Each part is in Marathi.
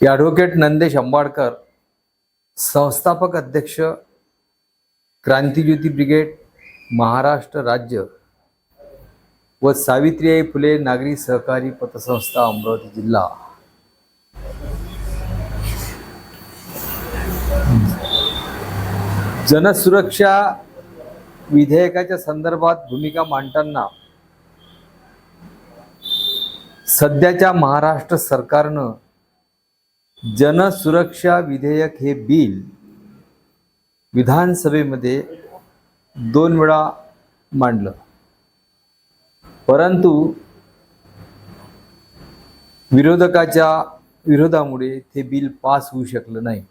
ॲडव्होकेट नंदेश अंबाडकर संस्थापक अध्यक्ष क्रांतिज्योती ब्रिगेड महाराष्ट्र राज्य व सावित्रीबाई फुले नागरी सहकारी पतसंस्था अमरावती जिल्हा जनसुरक्षा विधेयकाच्या संदर्भात भूमिका मांडताना सध्याच्या महाराष्ट्र सरकारनं जनसुरक्षा विधेयक हे बिल विधानसभेमध्ये दोन वेळा मांडलं. परंतु विरोधकाच्या विरोधामुळे ते बिल पास होऊ शकलं नाही.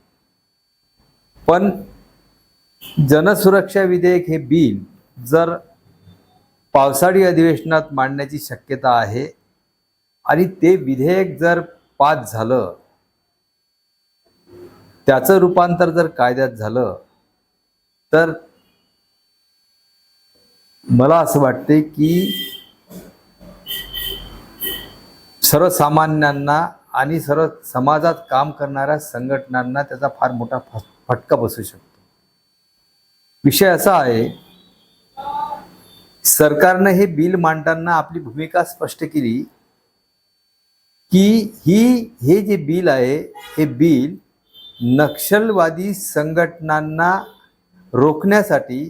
पण जनसुरक्षा विधेयक हे बिल जर पावसाळी अधिवेशनात मांडण्याची शक्यता आहे आणि ते विधेयक जर पास झालं त्याचं रूपांतर जर कायद्यात झालं तर मला असं वाटते की सर्वसामान्यांना आणि सर्व समाजात काम करणाऱ्या संघटनांना त्याचा फार मोठा फटका बसू शकतो. विषय असा आहे सरकारनं हे बिल मांडताना आपली भूमिका स्पष्ट केली की ही हे जे बिल आहे हे बिल नक्षलवादी संघटनांना रोखण्यासाठी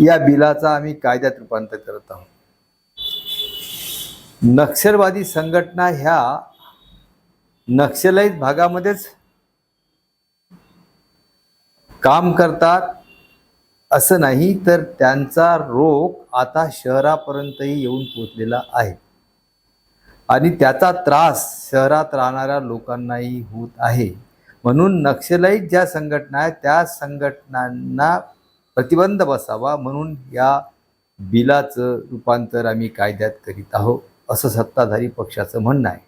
या बिलाचा आम्ही कायद्यात रूपांतर करत आहोत. नक्षलवादी संघटना ह्या नक्षलाईत भागामध्येच काम करतात असं नाही तर त्यांचा रोग आता शहरापर्यंतही येऊन पोचलेला आहे. आणि त्याचा त्रास शहरात राहणाऱ्या लोकांनाही होत आहे. म्हणून नक्षलाईट ज्या संघटना आहेत त्या संघटनांना प्रतिबंध बसावा म्हणून या बिलाचं रूपांतर आम्ही कायद्यात करीत आहोत असं सत्ताधारी पक्षाचं म्हणणं आहे.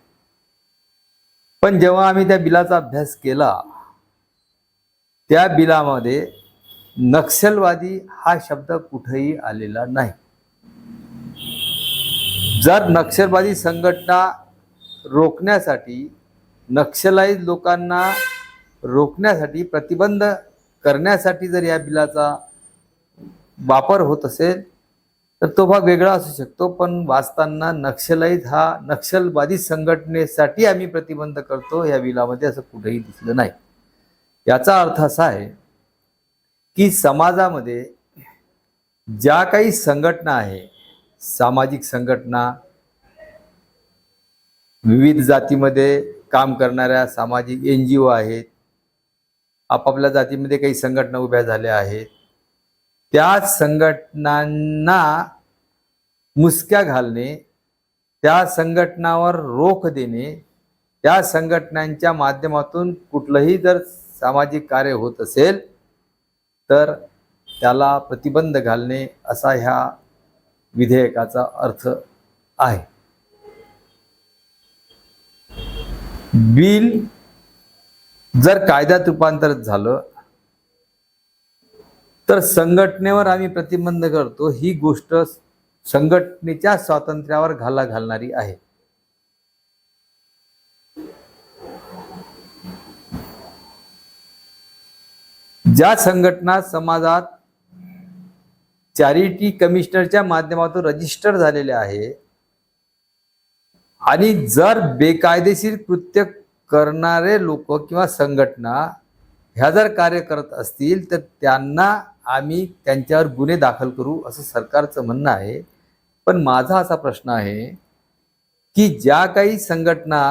पण जेव्हा आम्ही त्या बिलाचा अभ्यास केला त्या बिलामध्ये नक्षलवादी हा शब्द कुठेही आलेला नाही. जर नक्षलवादी संघटना रोखण्यासाठी नक्षलाईज लोकांना रोखण्यासाठी प्रतिबंध करण्यासाठी जर या बिलाचा वापर होत असेल तर तो भाग वेगळा असू शकतो. पण वाचताना नक्षलाईज हा नक्षलवादी संघटनेसाठी आम्ही प्रतिबंध करतो या बिलामध्ये असं कुठेही दिसलं नाही. याचा अर्थ असा आहे की समाजामध्ये ज्या काही संघटना आहे सामाजिक संघटना विविध जातीमध्ये काम करणाऱ्या सामाजिक एन जी ओ आहेत. आपापल्या जातीमध्ये काही संघटना उभ्या झाल्या आहेत. त्या संघटनांना मुसक्या घालणे त्या संघटनावर रोख देणे त्या संघटनांच्या माध्यमातून कुठलंही जर सामाजिक कार्य होत असेल तर त्याला प्रतिबंध घालणे असा ह्या विधेयकाचा अर्थ आहे. बिल जर कायद्यात रूपांतरित झालं तर संघटनेवर आम्ही प्रतिबंध करतो ही गोष्ट संघटनेच्या स्वातंत्र्यावर घाला घालणारी आहे. ज्या संघटना समाजात चॅरिटी कमिशनरच्या माध्यमातून रजिस्टर झालेले आहे. आणि जर बेकायदेशीर कृत्य करणारे लोक किंवा संघटना ह्या जर कार्य करत असतील तर त्यांना आम्ही त्यांच्यावर गुन्हे दाखल करू असं सरकारचं म्हणणं आहे. पण माझा असा प्रश्न आहे की ज्या काही संघटना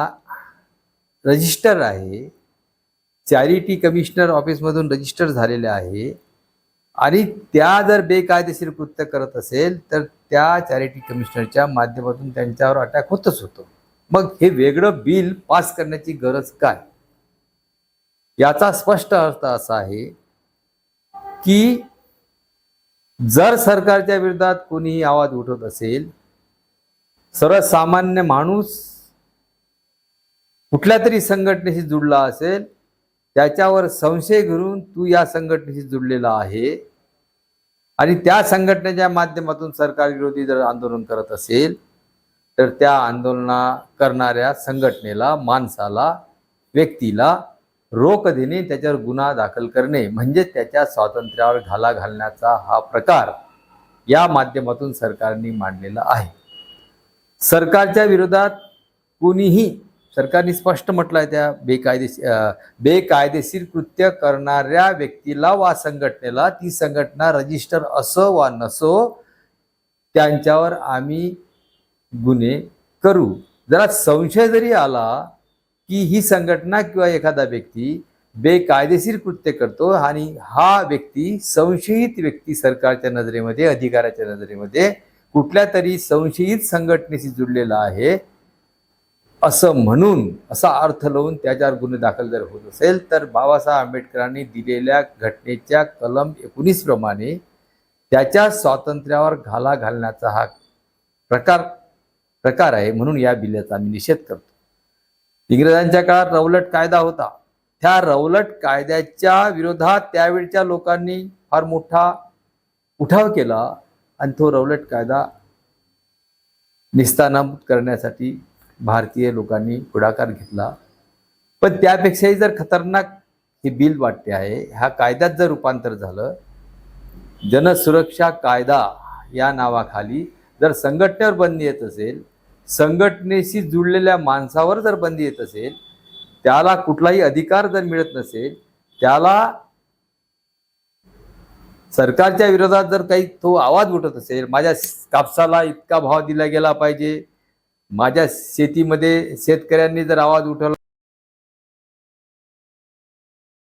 रजिस्टर आहे चॅरिटी कमिशनर ऑफिसमधून रजिस्टर झालेल्या आहे आणि त्या जर बेकायदेशीर कृत्य करत असेल तर त्या चॅरिटी कमिशनरच्या माध्यमातून त्यांच्यावर अटॅक होतच होतो. मग हे वेगळं बिल पास करण्याची गरज काय? याचा स्पष्ट अर्थ असा आहे की जर सरकारच्या विरोधात कोणीही आवाज उठवत असेल सर्वसामान्य माणूस कुठल्या तरी संघटनेशी जुडला असेल त्याच्यावर संशय घेऊन तू या संघटनेशी जुडलेला आहे. आणि त्या संघटनेच्या माध्यमातून सरकार विरोधी जर आंदोलन करत असेल तर त्या आंदोलना करणाऱ्या संघटनेला माणसाला व्यक्तीला रोख देणे त्याच्यावर गुन्हा दाखल करणे म्हणजे त्याच्या स्वातंत्र्यावर घाला घालण्याचा हा प्रकार या माध्यमातून सरकारने मांडलेला आहे. सरकारच्या विरोधात कुणीही सरकारने स्पष्ट म्हटलं आहे त्या बेकायदेशीर बेकायदेशीर कृत्य करणाऱ्या व्यक्तीला वा संघटनेला ती संघटना रजिस्टर असो वा नसो त्यांच्यावर आम्ही गुन्हे करू. जरा संशय जरी आला की ही संघटना किंवा एखादा व्यक्ती बेकायदेशीर कृत्य करतो आणि हा व्यक्ती संशयित व्यक्ती सरकारच्या नजरेमध्ये अधिकाऱ्याच्या नजरेमध्ये कुठल्या तरी संशयित संघटनेशी जुडलेला आहे असं म्हणून असा अर्थ लावून त्याच्यावर गुन्हे दाखल जर होत असेल तर बाबासाहेब आंबेडकरांनी दिलेल्या घटनेच्या कलम एकोणीस प्रमाणे त्याच्या स्वातंत्र्यावर घाला घालण्याचा हा प्रकार प्रकार आहे म्हणून या बिल्ल्याचा आम्ही निषेध करतो. इंग्रजांच्या काळात रवलट कायदा होता. त्या रवलट कायद्याच्या विरोधात त्यावेळच्या लोकांनी फार मोठा उठाव केला आणि तो रवलट कायदा निस्तानाभूत करण्यासाठी भारतीय लोकांनी पुढाकार घेतला. पण त्यापेक्षाही जर खतरनाक हे बिल वाटते आहे ह्या कायद्यात जर रूपांतर झालं जनसुरक्षा कायदा या नावाखाली जर संघटनेवर बंदी येत असेल संघटनेशी जुळलेल्या माणसावर जर बंदी येत असेल त्याला कुठलाही अधिकार जर मिळत नसेल त्याला सरकारच्या विरोधात जर काही तो आवाज उठत असेल माझ्या कापसाला इतका भाव दिला गेला पाहिजे माझ्या शेतीमध्ये शेतकऱ्यांनी जर आवाज उठवला